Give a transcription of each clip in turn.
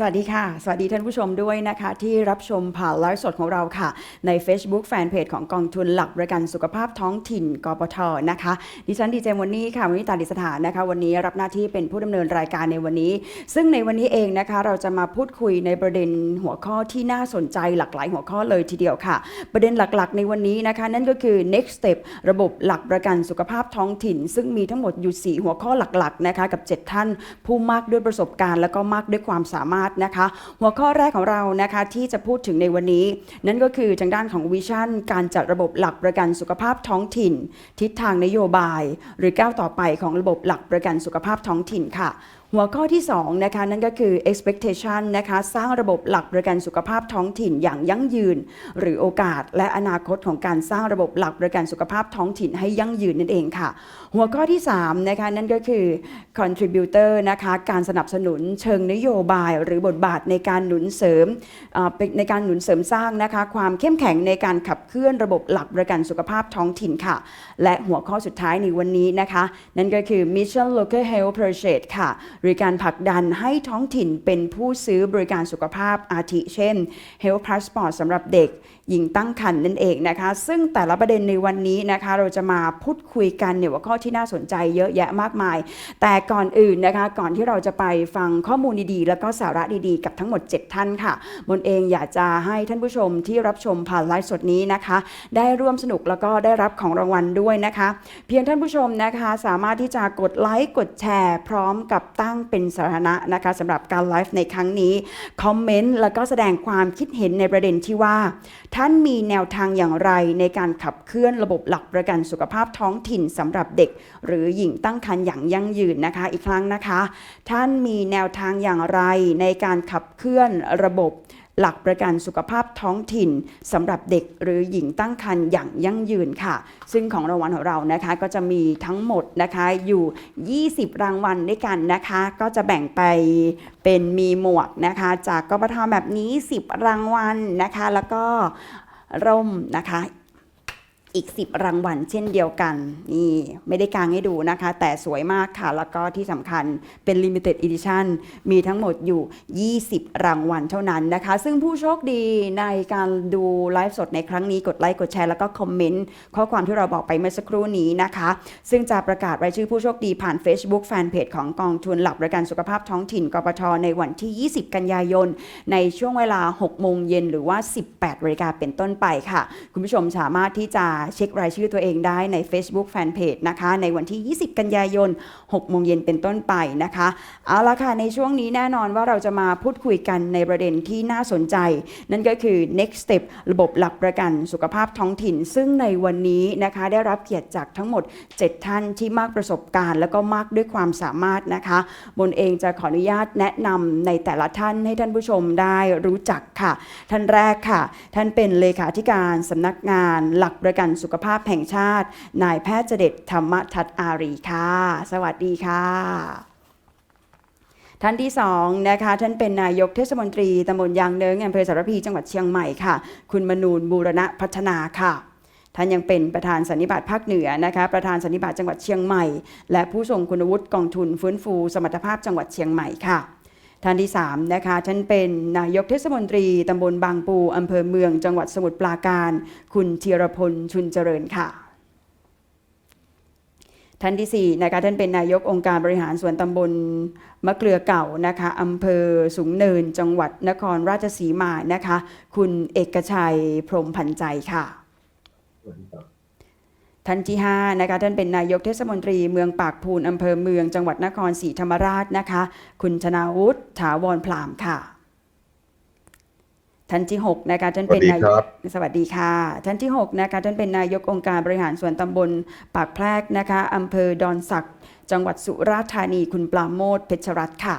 สวัสดีค่ะ สวัสดีท่านผู้ชมด้วยนะคะ ที่รับชมผ่านไลฟ์สดของเราค่ะ ใน Facebook Fanpage ของกองทุนหลักประกันสุขภาพท้องถิ่นกปทนะคะ ดิฉันดีเจวันนี้ค่ะวันนี้ตาดิสถานนะคะ วันนี้รับหน้าที่เป็นผู้ดำเนินรายการในวันนี้ ซึ่งในวันนี้เองนะคะ เราจะมาพูดคุยในประเด็นหัวข้อที่น่าสนใจหลากหลายหัวข้อเลยทีเดียวค่ะ ประเด็นหลักๆ ในวันนี้นะคะ นั่นก็คือ next step ระบบหลักประกันสุขภาพท้องถิ่น ซึ่งมีทั้งหมดอยู่ 4 หัวข้อหลักๆนะคะกับ 7 ท่านผู้มากด้วยประสบการณ์ แล้วก็มากด้วยความสามารถนะคะ หัวข้อแรกของเรานะคะที่จะพูดถึงในวันนี้ นั่นก็คือทางด้านของวิชั่น การจัดระบบหลักประกันสุขภาพท้องถิ่น ทิศทางนโยบาย หรือก้าวต่อไปของระบบหลักประกันสุขภาพท้องถิ่นค่ะ หัวข้อที่2นะคะนั่นก็คือ expectation นะคะสร้างระบบหลักประกันสุขภาพท้องถิ่นอย่างยั่งยืน หรือโอกาสและอนาคตของการสร้างระบบหลักประกันสุขภาพท้องถิ่นให้ยั่งยืนนั่นเองค่ะ หัวข้อที่3นะคะนั่นก็คือ contributor นะคะการสนับสนุนเชิงนโยบาย หรือบทบาทในการหนุนเสริมในการหนุนเสริมสร้างนะคะความเข้มแข็งในการขับเคลื่อนระบบหลักประกันสุขภาพท้องถิ่นค่ะ และหัวข้อสุดท้ายในวันนี้นะคะ นั่นก็คือ Mission Local Health Purchase ค่ะหรือการผลักดันให้ท้องถิ่นเป็นผู้ซื้อบริการสุขภาพอาทิเช่น Health Passport สำหรับเด็กหญิงตั้งครรภ์นั่นเองนะคะ ซึ่งแต่ละประเด็นในวันนี้นะคะ เราจะมาพูดคุยกันเนี่ยว่าข้อที่น่าสนใจเยอะแยะมากมาย แต่ก่อนอื่นนะคะ ก่อนที่เราจะไปฟังข้อมูลดีๆ แล้วก็สาระดีๆ กับทั้งหมด 7 ท่านค่ะบนเองอยากจะให้ท่านผู้ชมที่รับชมผ่านไลฟ์สดนี้นะคะ ได้ร่วมสนุกแล้วก็ได้รับของรางวัลด้วยนะคะ เพียงท่านผู้ชมนะคะ สามารถที่จะกดไลค์กดแชร์ พร้อมกับตั้ง้งเป็นสาธารณะนะคะสำหรับการไลฟ์ในครั้งนี้ คอมเมนต์แล้วก็แสดงความคิดเห็นในประเด็นที่ว่า ท่านมีแนวทางอย่างไรในการขับเคลื่อนระบบหลักประกันสุขภาพท้องถิ่นสำหรับเด็ก หรือหญิงตั้งครรภ์อย่างยั่งยืนนะคะ อีกครั้งนะคะ ท่านมีแนวทางอย่างไรในการขับเคลื่อนระบบ หลักประกันสุขภาพท้องถิ่นสำหรับเด็กหรือหญิงตั้งครรภ์อย่างยั่งยืนค่ะ ซึ่งของรางวัลของเรานะคะก็จะมีทั้งหมดนะคะอยู่ 20 รางวัลด้วยกันนะคะ ก็จะแบ่งไปเป็นมีหมวกนะคะ จากกบทแบบนี้ 10 รางวัลนะคะ แล้วก็ร่มนะคะ อีก 10 รางวัลเช่นเดียวกัน นี่ไม่ได้กางให้ดูนะคะ แต่สวยมากค่ะ แล้วก็ที่สำคัญเป็น Limited Edition มีทั้งหมดอยู่ 20 รางวัลเท่านั้นนะคะ ซึ่งผู้โชคดีในการดูไลฟ์สดในครั้งนี้กดไลค์กดแชร์แล้วก็คอมเมนต์ข้อความที่เราบอกไปเมื่อสักครู่นี้นะคะ ซึ่งจะประกาศรายชื่อผู้โชคดีผ่าน Facebook Fanpage ของกองทุนหลักประกันสุขภาพท้องถิ่นกปทในวันที่ 20 กันยายน ในช่วงเวลา 6 โมงเย็นหรือว่า 18นาฬิกาเป็นต้นไปค่ะ คุณผู้ชมสามารถที่จะเช็ครายชื่อตัวเองได้ใน Facebook Fanpage นะคะ ในวันที่ 20 กันยายน 6 โมงเย็นเป็นต้นไปนะคะ เอาละค่ะ ในช่วงนี้แน่นอนว่าเราจะมาพูดคุยกันในประเด็นที่น่าสนใจ นั่นก็คือ next step ระบบหลักประกันสุขภาพท้องถิ่น ซึ่งในวันนี้นะคะได้รับเกียรติจากทั้งหมด 7 ท่านที่มากประสบการณ์ แล้วก็มากด้วยความสามารถนะคะบนเองจะขออนุญาตแนะนำในแต่ละท่านให้ท่านผู้ชมได้รู้จักค่ะ ท่านแรกค่ะ ท่านเป็นเลขาธิการสำนักงานหลักประกันสุขภาพแห่งชาติ นายแพทย์เจเดชธรรมทัตอารีค่ะ สวัสดีค่ะท่านที่สองนะคะท่านเป็นนายกเทศมนตรีตำบลยางเนิงอำเภอสารพีจังหวัดเชียงใหม่ค่ะ คุณมนูนบูรณะพัฒนาค่ะ ท่านยังเป็นประธานสันนิบาตภาคเหนือนะคะประธานสันนิบาตจังหวัดเชียงใหม่ และผู้ทรงคุณวุฒิกองทุนฟื้นฟู สมรรถภาพจังหวัดเชียงใหม่ค่ะ ท่านที่3นะคะท่านเป็นนายกเทศมนตรีตำบลบางปูอำเภอเมือง จังหวัดสมุทรปราการ คุณธีรพลชุนเจริญค่ะท่านที่4นะคะท่านเป็นนายกองค์การบริหารส่วนตำบลมะเกลือเก่านะคะอำเภอสูงเนิน จังหวัดนครราชสีมานะคะ คุณเอกชัยพรหมพันใจค่ะ ท่านที่5นะคะท่านเป็นนายกเทศมนตรีเมืองปากพูนอำเภอเมืองจังหวัดนครศรีธรรมราชนะคะ คุณชนาวุฒิถาวรพรามค่ะท่านที่6นะคะท่านเป็นนายกสวัสดีค่ะ ท่านที่6นะคะท่านเป็นนายกองค์การบริหารส่วนตำบลปากแพรกนะคะอำเภอดอนสักจังหวัดสุราษฎร์ธานีคุณปราโมทเพชรรัตน์ค่ะ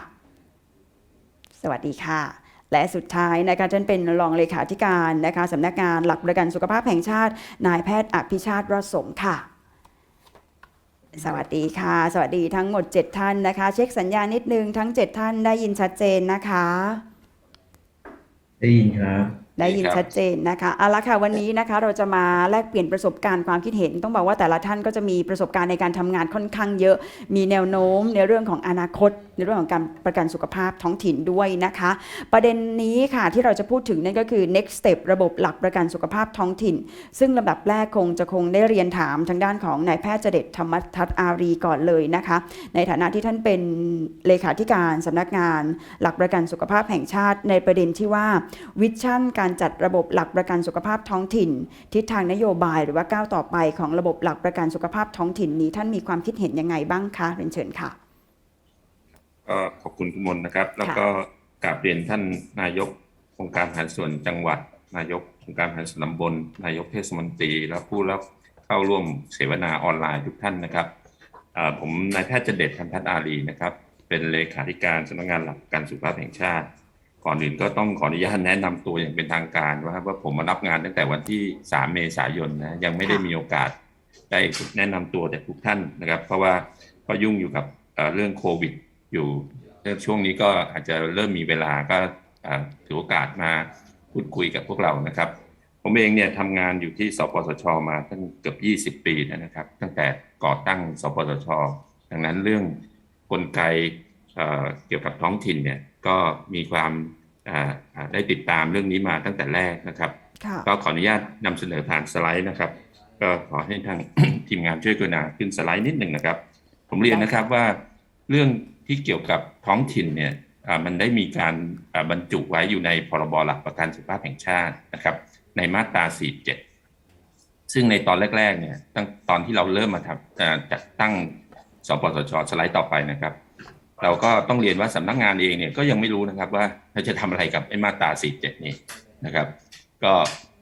สวัสดีค่ะ และสุดท้ายนะคะท่านเป็นรองเลขาธิการนะคะสำนักงานหลักประกันสุขภาพแห่งชาติ นายแพทย์อภิชาติรสมค่ะ สวัสดีค่ะ สวัสดีทั้งหมด 7 ท่านนะคะ เช็คสัญญาณนิดนึงทั้ง 7 ท่านได้ยินชัดเจนนะคะ ได้ยินครับ ได้ยินครับชัดเจนนะคะเอาละค่ะวันนี้นะคะเราจะมาแลกเปลี่ยนประสบการณ์ความคิดเห็น ต้องบอกว่าแต่ละท่านก็จะมีประสบการณ์ในการทำงานค่อนข้างเยอะ มีแนวโน้มในเรื่องของอนาคต ในเรื่องของการประกันสุขภาพท้องถิ่นด้วยนะคะ ประเด็นนี้ค่ะที่เราจะพูดถึงนั่นก็คือ next step ระบบหลักประกันสุขภาพท้องถิ่น ซึ่งลำดับแรกคงจะคงได้เรียนถามทางด้านของนายแพทย์เจเดตธรรมทัศน์อารีก่อนเลยนะคะ ในฐานะที่ท่านเป็นเลขาธิการสำนักงาน หลักประกันสุขภาพแห่งชาติในประเด็นที่ว่าวิชั่นการจัดระบบหลักประกันสุขภาพท้องถิ่น ทิศทางนโยบายหรือว่าก้าวต่อไปของระบบหลักประกันสุขภาพท้องถิ่นนี้ ท่านมีความคิดเห็นยังไงบ้างคะเรียนเชิญค่ะก็ขอบคุณคุณมนนะครับ แล้วก็กราบเรียนท่านนายกองค์การบริหารส่วนจังหวัด นายกองค์การบริหารส่วนตำบลนายกเทศมนตรีและผู้รับเข้าร่วมเสวนาออนไลน์ทุกท่านนะครับเอ่อผมนายแพทย์เจเดชทันทัศน์อารีนะครับ เป็นเลขาธิการสำนักงานหลักประกันสุขภาพแห่งชาติ ก่อนอื่นก็ต้องขออนุญาตแนะนำตัวอย่างเป็นทางการว่าว่าผมมารับงานตั้งแต่วันที่ 3 เมษายนนะยังไม่ได้มีโอกาสได้แนะนำตัวแต่ทุกท่านนะครับ เพราะว่าก็ยุ่งอยู่กับเรื่องโควิด อยู่ช่วงนี้ก็อาจจะเริ่มมีเวลาก็ถือโอกาสมาพูดคุยกับพวกเรานะครับ ผมเองเนี่ยทำงานอยู่ที่สปสช มาตั้งเกือบ 20 ปีนะครับ ตั้งแต่ก่อตั้งสปสช ดังนั้นเรื่องกลไกเเกี่ยวกับท้องถิ่นเนี่ย ก็มีความอ่าอ่าได้ติดตามเรื่องนี้มาตั้งแต่แรกนะครับค่ะก็ขออนุญาตนำเสนอผ่านสไลด์นะครับ ก็ขอให้ทางทีมงานช่วยกรุณาขึ้นสไลด์นิดหนึ่งนะครับ ผมเรียนนะครับว่าเรื่องที่เกี่ยวกับท้องถิ่นเนี่ยอ่ามันได้มีการอ่าบรรจุไว้อยู่ในพรบหลักประกันสุขภาพแห่งชาตินะครับ ในมาตรา 47 ซึ่งในตอนแรกๆเนี่ยตั้งตอนที่เราเริ่มมาทำอ่าจัดตั้งสปสชสไลด์ต่อไปนะครับ เราก็ต้องเรียนว่าสำนักงานเองเนี่ยก็ยังไม่รู้นะครับว่าเราจะทำอะไรกับไอ้มาตรา47นี้นะครับ ก็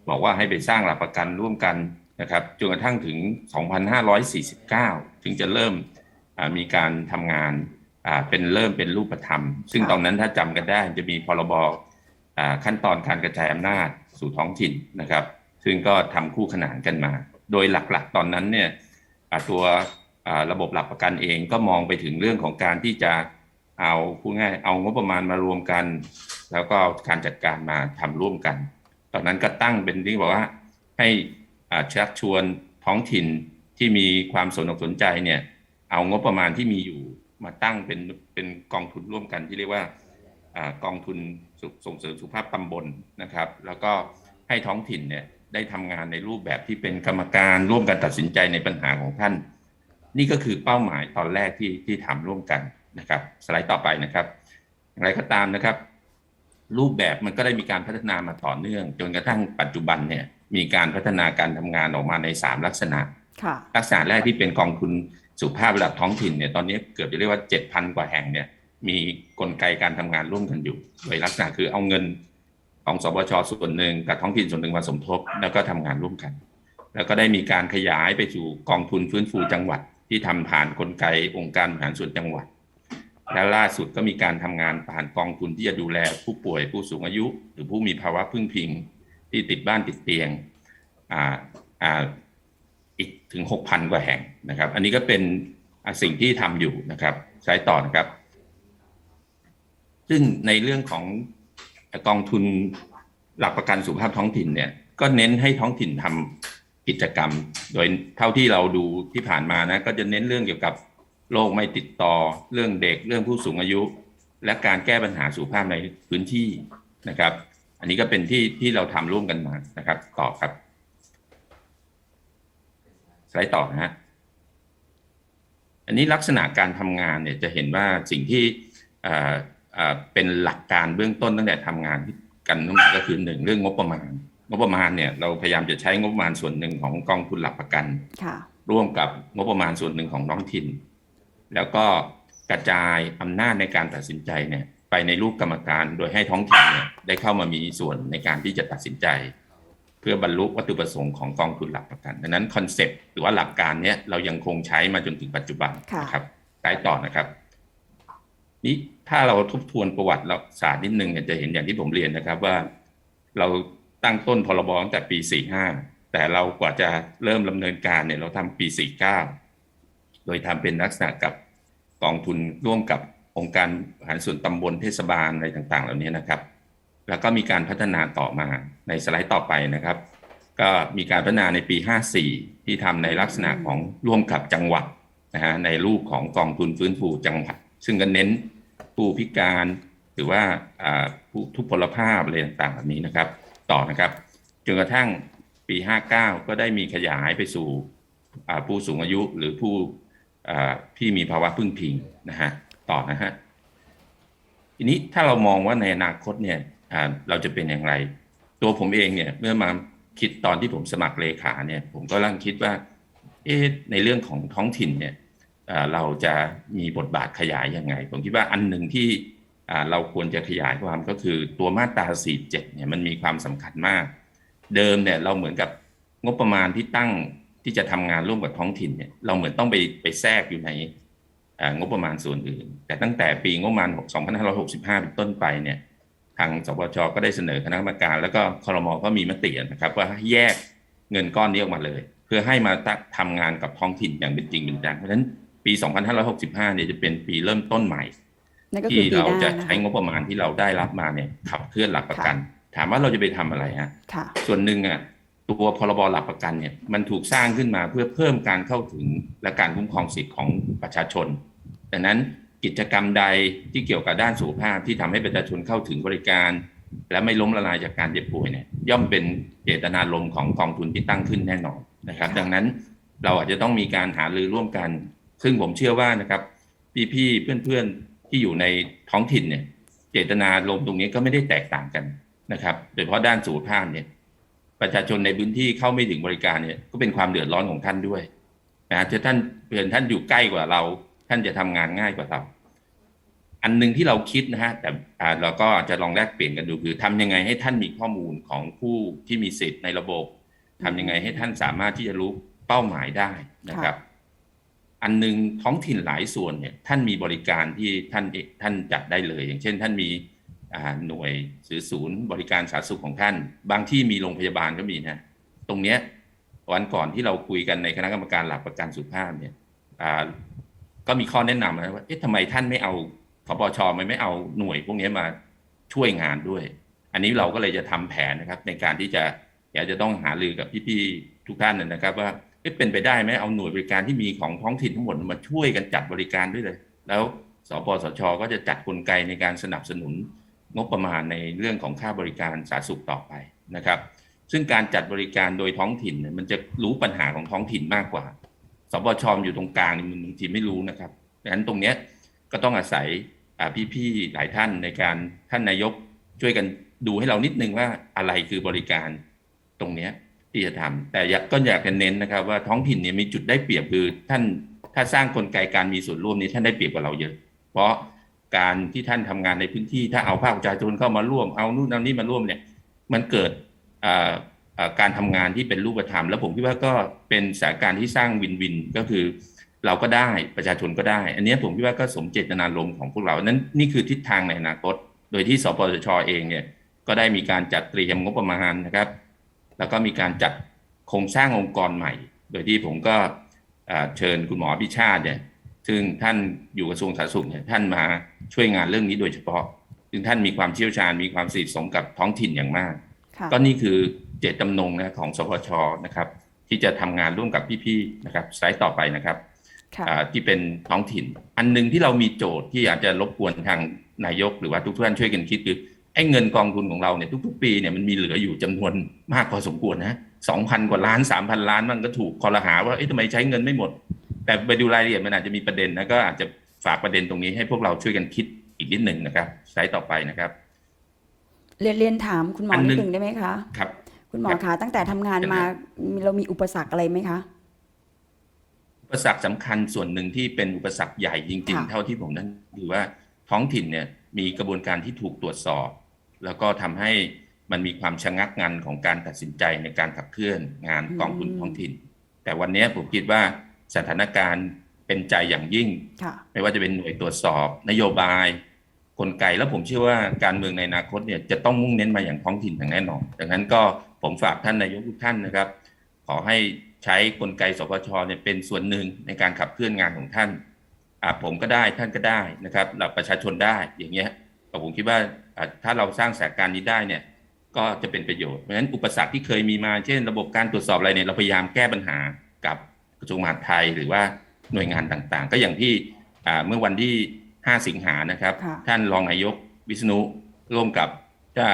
บอกว่าให้ไปสร้างหลักประกันร่วมกันนะครับจนกระทั่งถึง 2549 ถึงจะเริ่มมีการทำงานเป็นเริ่มเป็นรูปธรรม ซึ่งตอนนั้นถ้าจำกันได้จะมีพรบขั้นตอนการกระจายอำนาจสู่ท้องถิ่นนะครับ ซึ่งก็ทำคู่ขนานกันมา โดยหลักๆ ตอนนั้นเนี่ยตัว ระบบหลักประกันเองก็มองไปถึงเรื่องของการที่จะเอาพูดง่ายเอางบประมาณมารวมกัน แล้วก็การจัดการมาทำร่วมกัน ตอนนั้นก็ตั้งเป็นที่บอกว่าให้ชักชวนท้องถิ่นที่มีความสนอกสนใจเนี่ยเอางบประมาณที่มีอยู่มาตั้งเป็นเป็นกองทุนร่วมกันที่เรียกว่ากองทุนสส่งเสริมสุขภาพตำบลนะครับ แล้วก็ให้ท้องถิ่นเนี่ยได้ทำงานในรูปแบบที่เป็นกรรมการร่วมกันตัดสินใจในปัญหาของท่าน นี่ก็คือเป้าหมายตอนแรกที่ที่ทำร่วมกันนะครับ สไลด์ต่อไปนะครับ อย่างไรก็ตามนะครับ รูปแบบมันก็ได้มีการพัฒนามาต่อเนื่อง จนกระทั่งปัจจุบันเนี่ยมีการพัฒนาการทำงานออกมาใน 3 ลักษณะค่ะลักษณะแรกที่เป็นกองทุนสุขภาพระดับท้องถิ่นเนี่ยตอนนี้เกือบจะเรียกว่า 7,000 กว่าแห่งเนี่ยมีกลไกการทำงานร่วมกันอยู่โดยลักษณะคือเอาเงินของสบชส่วนหนึ่งกับท้องถิ่นส่วนหนึ่งมาสมทบ แล้วก็ทำงานร่วมกัน แล้วก็ได้มีการขยายไปสู่กองทุนฟื้นฟูจังหวัด ที่ทำผ่านกลไกองค์การบริหารส่วนจังหวัด และล่าสุดก็มีการทำงานผ่านกองทุนที่จะดูแลผู้ป่วยผู้สูงอายุ หรือผู้มีภาวะพึ่งพิงที่ติดบ้านติดเตียงอ่าอ่าอีกถึง 6,000 กว่าแห่งนะครับ อันนี้ก็เป็นสิ่งที่ทำอยู่นะครับ ใช้ต่อนะครับ ซึ่งในเรื่องของกองทุนหลักประกันสุขภาพท้องถิ่นเนี่ย ก็เน้นให้ท้องถิ่นทำ กิจกรรม โดยเท่าที่เราดูที่ผ่านมานะก็จะเน้นเรื่องเกี่ยวกับโรคไม่ติดต่อเรื่องเด็กเรื่องผู้สูงอายุ และการแก้ปัญหาสุขภาพในพื้นที่นะครับ อันนี้ก็เป็นที่ที่เราทำร่วมกันมานะครับ ต่อครับสไลด์ต่อนะฮะอันนี้ลักษณะการทำงานเนี่ยจะเห็นว่าสิ่งที่เอ่อเอ่อเป็นหลักการเบื้องต้นตั้งแต่ทำงานกันนั่นก็คือหนึ่งเรื่องงบประมาณ งบประมาณเนี่ยเราพยายามจะใช้งบประมาณส่วนหนึ่งของกองทุนหลักประกันค่ะร่วมกับงบประมาณส่วนหนึ่งของท้องถิ่น แล้วก็กระจายอำนาจในการตัดสินใจเนี่ยไปในรูปกรรมการโดยให้ท้องถิ่นเนี่ยได้เข้ามามีส่วนในการที่จะตัดสินใจ เพื่อบรรลุวัตถุประสงค์ของกองทุนหลักประกันดังนั้นคอนเซปต์หรือว่าหลักการเนี้ยเรายังคงใช้มาจนถึงปัจจุบันค่ะนะครับไปต่อนะครับ นี่ถ้าเราทบทวนประวัติเราศาสตร์นิดนึงเนี่ยจะเห็นอย่างที่ผมเรียนนะครับว่าเรา ตั้งต้นพรบตั้งแต่ปี 45 แต่เรากว่าจะเริ่มดำเนินการเนี่ยเราทำปี 49 โดยทำเป็นลักษณะกับกองทุนร่วมกับองค์การบริหารส่วนตำบลเทศบาลอะไรต่างๆ เหล่านี้นะครับ แล้วก็มีการพัฒนาต่อมาในสไลด์ต่อไปนะครับ ก็มีการพัฒนาในปี 54 ที่ทำในลักษณะของร่วมกับจังหวัดนะฮะในรูปของกองทุนฟื้นฟูจังหวัด ซึ่งก็เน้นผู้พิการหรือว่าอ่าผู้ทุพพลภาพอะไรต่างๆแบบนี้นะครับ ต่อนะครับจนกระทั่งปี 59 ก็ได้มีขยายไปสู่ผู้สูงอายุหรือผู้ที่มีภาวะพึ่งพิงนะฮะต่อนะฮะทีนี้ถ้าเรามองว่าในอนาคตเนี่ยเราจะเป็นอย่างไร ตัวผมเองเนี่ยเมื่อมาคิดตอนที่ผมสมัครเลขาเนี่ย ผมก็ร่างคิดว่าเอ๊ะในเรื่องของท้องถิ่นเนี่ยเราจะมีบทบาทขยายยังไง ผมคิดว่าอันหนึ่งที่ เราควรจะขยายความก็คือตัวมาตรา 47 เนี่ยมันมีความสำคัญมาก เดิมเนี่ยเราเหมือนกับงบประมาณที่ตั้งที่จะทำงานร่วมกับท้องถิ่นเนี่ยเราเหมือนต้องไปไปแทรกอยู่ในงบประมาณส่วนอื่น แต่ตั้งแต่ปีงบประมาณ 2565 เป็นต้นไปเนี่ยทางสปชก็ได้เสนอคณะกรรมการ แล้วก็ครมก็มีมตินะครับ ว่าให้แยกเงินก้อนนี้ออกมาเลย เพื่อให้มาทำงานกับท้องถิ่นอย่างเป็นจริงเป็นจังเพราะฉะนั้นปี 2565 เนี่ยจะเป็นปีเริ่มต้นใหม่ ที่ปีเราหน้าจะนะใช้คะงบประมาณที่เราได้รับมาเนี่ยขับเคลื่อนหลักประกัน ถามว่าเราจะไปทำอะไรฮะค่ะส่วนหนึ่งอะตัวพรบหลักประกันเนี่ยมันถูกสร้างขึ้นมาเพื่อเพิ่มการเข้าถึงและการคุ้มครองสิทธิของประชาชนดังนั้นกิจกรรมใดที่เกี่ยวกับด้านสุขภาพที่ทำให้ประชาชนเข้าถึงบริการ และไม่ล้มละลายจากการเจ็บป่วยเนี่ยย่อมเป็นเจตนารมณ์ของกองทุนที่ตั้งขึ้นแน่นอนนะครับค่ะดังนั้นเราอาจจะต้องมีการหารือร่วมกัน ซึ่งผมเชื่อว่านะครับพี่ๆเพื่อนๆ ที่อยู่ในท้องถิ่นเนี่ย เจตนารมตรงนี้ก็ไม่ได้แตกต่างกันนะครับ โดยเฉพาะด้านสุขภาพเนี่ย ประชาชนในพื้นที่เข้าไม่ถึงบริการเนี่ยก็เป็นความเดือดร้อนของท่านด้วยนะถ้าท่านเพื่อนท่านอยู่ใกล้กว่าเรา ท่านจะทำงานง่ายกว่าเราอันหนึ่งที่เราคิดนะฮะแต่เราก็จะลองแลกเปลี่ยนกันดูคือทำยังไงให้ท่านมีข้อมูลของผู้ที่มีสิทธิ์ในระบบทำยังไงให้ท่านสามารถที่จะรู้เป้าหมายได้นะครับ อันหนึ่งท้องถิ่นหลายส่วนเนี่ยท่านมีบริการที่ท่านท่านจัดได้เลย อย่างเช่น ท่านมีหน่วยสือศูนย์บริการสาธารณสุขของท่าน บางที่มีโรงพยาบาลก็มีนะตรงเนี้ยวันก่อนที่เราคุยกันในคณะกรรมการหลักประกันสุขภาพเนี่ยอ่าก็มีข้อแนะนำนะว่าเอ๊ะทำไมท่านไม่เอาพปชไม่ไม่เอาหน่วยพวกนี้มาช่วยงานด้วย อันนี้เราก็เลยจะทำแผนนะครับในการที่จะอยากจะต้องหารือกับพี่ๆทุกท่านนะครับว่า เป็นไปได้ไหมเอาหน่วยบริการที่มีของท้องถิ่นทั้งหมดมาช่วยกันจัดบริการด้วยเลย แล้วสปสช ก็จะจัดกลไกในการสนับสนุนงบประมาณในเรื่องของค่าบริการสาธารณสุขต่อไปนะครับ ซึ่งการจัดบริการโดยท้องถิ่นเนี่ยมันจะรู้ปัญหาของท้องถิ่นมากกว่า สปชอยู่ตรงกลางมันบางทีไม่รู้นะครับดังนั้นตรงเนี้ยก็ต้องอาศัยพี่ๆหลายท่านในการท่านนายกช่วยกันดูให้เรานิดนึงว่าอะไรคือบริการตรงเนี้ย ที่จะทำแต่ก็อยากจะเน้นนะครับ ว่าท้องถิ่นเนี่ยมีจุดได้เปรียบคือท่านถ้าสร้างกลไกการมีส่วนร่วมนี้ท่านได้เปรียบกว่าเราเยอะ เพราะการที่ท่านทำงานในพื้นที่ถ้าเอาภาคประชาชนเข้ามาร่วมเอานู่นเอานี่มาร่วมเนี่ยมันเกิดการทำงานที่เป็นรูปธรรม แล้วผมคิดว่าก็เป็นสถานการณ์ที่สร้างวินวินก็คือเราก็ได้ประชาชนก็ได้ อันนี้ผมคิดว่าก็สมเจตนารมณ์ของพวกเรา นั้นนี่คือทิศทางในอนาคต โดยที่สปสชเองเนี่ยก็ได้มีการจัดเตรียมงบประมาณนะครับ แล้วก็มีการจัดโครงสร้างองค์กรใหม่ โดยที่ผมก็อ่าเชิญคุณหมอพิชาติเนี่ยซึ่งท่านอยู่กระทรวงสาธารณสุขเนี่ยท่านมาช่วยงานเรื่องนี้โดยเฉพาะ ซึ่งท่านมีความเชี่ยวชาญมีความสนิทสมกับท้องถิ่นอย่างมากค่ะก็นี่คือเจตจำนงนะของสพชนะครับ ที่จะทำงานร่วมกับพี่ๆนะครับสไลด์ต่อไปนะครับค่ะอ่าที่เป็นท้องถิ่น อันหนึ่งที่เรามีโจทย์ที่อาจจะรบกวนทางนายกหรือว่าทุกท่านช่วยกันคิดคือ ไอ้เงินกองทุนของเราเนี่ยทุก ๆ ปีเนี่ยมันมีเหลืออยู่จำนวนมากพอสมควรนะสองพันกว่าล้านสามพันล้านมันก็ถูกคอรหาว่าเอ๊ะทำไมใช้เงินไม่หมด แต่ไปดูรายละเอียดมันอาจจะมีประเด็นนะก็อาจจะฝากประเด็นตรงนี้ให้พวกเราช่วยกันคิดอีกนิดหนึ่งนะครับสไลด์ต่อไปนะครับ เรียนเรียนถามคุณหมออันหนึ่นิดงหนึ่งได้ไหมคะครับคุณหมอครับคะตั้งแต่ทำงานมาเรามีอุปสรรคอะไรไหมคะอุปสรรคสำคัญส่วนหนึ่งที่เป็นอุปสรรคใหญ่จริงค่ะๆเท่าที่ผมนั้นคือว่าท้องถิ่นเนี่ยมีกระบวนการที่ถูกตรวจสอบ แล้วก็ทำให้มันมีความชะงักงันของการตัดสินใจในการขับเคลื่อนงานกองทุนท้องถิ่น แต่วันนี้ผมคิดว่าสถานการณ์เป็นใจอย่างยิ่งค่ะไม่ว่าจะเป็นหน่วยตรวจสอบ นโยบาย กลไกแล้วผมเชื่อว่าการเมืองในอนาคตเนี่ยจะต้องมุ่งเน้นมาอย่างท้องถิ่นอย่างแน่นอนดังนั้นก็ผมฝากท่านนายกทุกท่านนะครับ ขอให้ใช้กลไกสปชเนี่ยเป็นส่วนหนึ่งในการขับเคลื่อนงานของท่านอ่าผมก็ได้ท่านก็ได้นะครับหลักประชาชนได้อย่างเงี้ยก็ผมคิดว่าอ่า ถ้าเราสร้างสถานการณ์นี้ได้เนี่ยก็จะเป็นประโยชน์เพราะฉะนั้นอุปสรรคที่เคยมีมาเช่น ระบบการตรวจสอบอะไรเนี่ยเราพยายามแก้ปัญหากับกระทรวงมหาดไทยหรือว่าหน่วยงานต่างๆ ก็อย่างที่อ่าเมื่อวันที่ 5 สิงหานะครับค่ะท่านรองนายกวิษณุร่วมกับเจ้า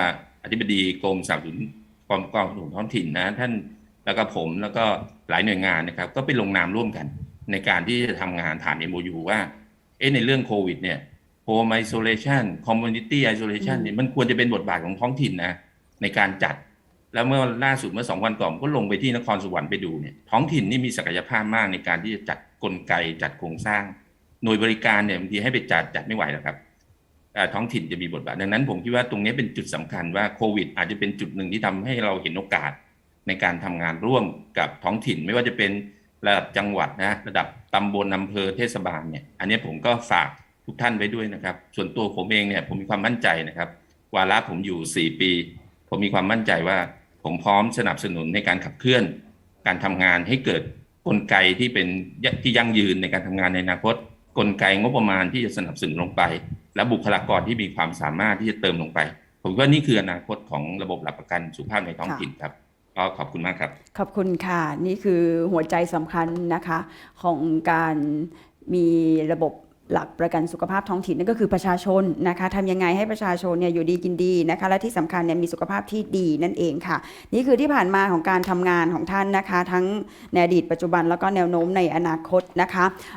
อธิบดีกรมสนับสนุนกองกองทุนท้องถิ่นนะท่านแล้วก็ผมแล้วก็หลายหน่วยงานนะครับ ก็ไปลงนามร่วมกัน ในการที่จะทำงานผ่าน MOU ว่าเอ๊ะในเรื่องโควิดเนี่ย home isolation community isolation เนี่ยมันควรจะเป็นบทบาทของท้องถิ่นนะ ในการจัด แล้วเมื่อล่าสุดเมื่อสองวันก่อนผมก็ลงไปที่นครสวรรค์ไปดูเนี่ยท้องถิ่นนี่มีศักยภาพมากในการที่จะจัดกลไกจัดโครงสร้าง หน่วยบริการเนี่ยบางทีให้ไปจัดจัดไม่ไหวแล้วครับอ่าท้องถิ่นจะมีบทบาทดังนั้น ผมคิดว่าตรงนี้เป็นจุดสำคัญว่าโควิด อาจจะเป็นจุดหนึ่งที่ทำให้เราเห็นโอกาสในการทำงานร่วมกับท้องถิ่น ไม่ว่าจะเป็นระดับจังหวัดนะระดับตำบลอำเภอเทศบาลเนี่ยอันนี้ผมก็ฝาก ทุกท่านไว้ด้วยนะครับ ส่วนตัวผมเองเนี่ยผมมีความมั่นใจนะครับ วาระผมอยู่ 4 ปี ผมมีความมั่นใจว่าผมพร้อมสนับสนุนในการขับเคลื่อน การทำงานให้เกิดกลไกที่เป็นที่ยั่งยืนในการทำงานในอนาคต กลไกงบประมาณที่จะสนับสนุนลงไป และบุคลากรที่มีความสามารถที่จะเติมลงไป ผมว่านี่คืออนาคตของระบบหลักประกันสุขภาพในท้องถิ่นครับก็ขอบคุณมากครับ ขอบคุณค่ะ นี่คือหัวใจสำคัญนะคะ ของการมีระบบ หลักประกันสุขภาพท้องถิ่นนั่นก็คือประชาชนนะคะทำยังไงให้ประชาชนเนี่ยอยู่ดีกินดีนะคะ และที่สำคัญเนี่ยมีสุขภาพที่ดีนั่นเองค่ะ นี่คือที่ผ่านมาของการทำงานของท่านนะคะ ทั้งในอดีตปัจจุบันแล้วก็แนวโน้มในอนาคตนะคะ